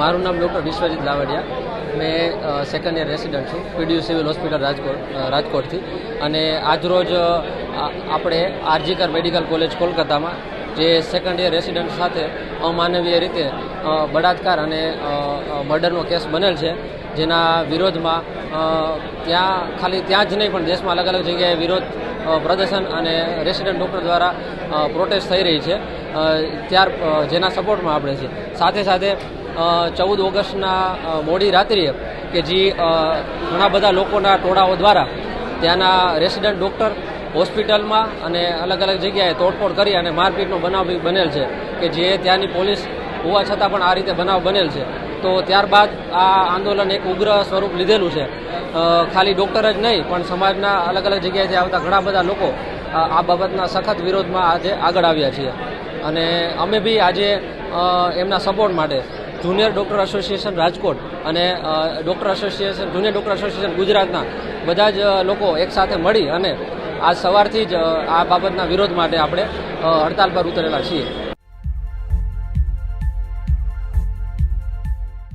મારું નામ ડૉક્ટર વિશ્વજીત લાવડિયા. મેં સેકન્ડ યર રેસિડન્ટ છું પીડીયુ સિવિલ હોસ્પિટલ રાજકોટ રાજકોટથી. અને આજરોજ આપણે આરજીકર મેડિકલ કોલેજ કોલકાતામાં, જે સેકન્ડ યર રેસિડન્ટ સાથે અમાનવીય રીતે બળાત્કાર અને મર્ડરનો કેસ બનેલ છે, જેના વિરોધમાં ત્યાં, ખાલી ત્યાં જ નહીં, પણ દેશમાં અલગ અલગ જગ્યાએ વિરોધ પ્રદર્શન અને રેસિડન્ટ ડૉક્ટર દ્વારા પ્રોટેસ્ટ થઈ રહી છે. ત્યાર જેના સપોર્ટમાં આપણે છીએ. સાથે સાથે ચૌદ ઓગસ્ટના મોડી રાત્રિએ કે જે ઘણા બધા લોકોના ટોળાઓ દ્વારા ત્યાંના રેસિડન્ટ ડૉક્ટર હોસ્પિટલમાં અને અલગ અલગ જગ્યાએ તોડફોડ કરી અને મારપીટનો બનાવ બનેલ છે કે જે ત્યાંની પોલીસ હોવા છતાં પણ આ રીતે બનાવ બનેલ છે. તો ત્યારબાદ આ આંદોલન એક ઉગ્ર સ્વરૂપ લીધેલું છે. ખાલી ડૉક્ટર જ નહીં, પણ સમાજના અલગ અલગ જગ્યાએથી આવતા ઘણા બધા લોકો આ બાબતના સખત વિરોધમાં આજે આગળ આવ્યા છીએ. અને અમે બી આજે એમના સપોર્ટ માટે જુનિયર ડૉક્ટર એસોસિએશન રાજકોટ અને doctor association, junior doctor association ગુજરાતના બધા જ લોકો એકસાથે મળી અને આજ સવારથી જ આ બાબતના વિરોધ માટે આપણે હડતાલ પર ઉતરેલા છીએ.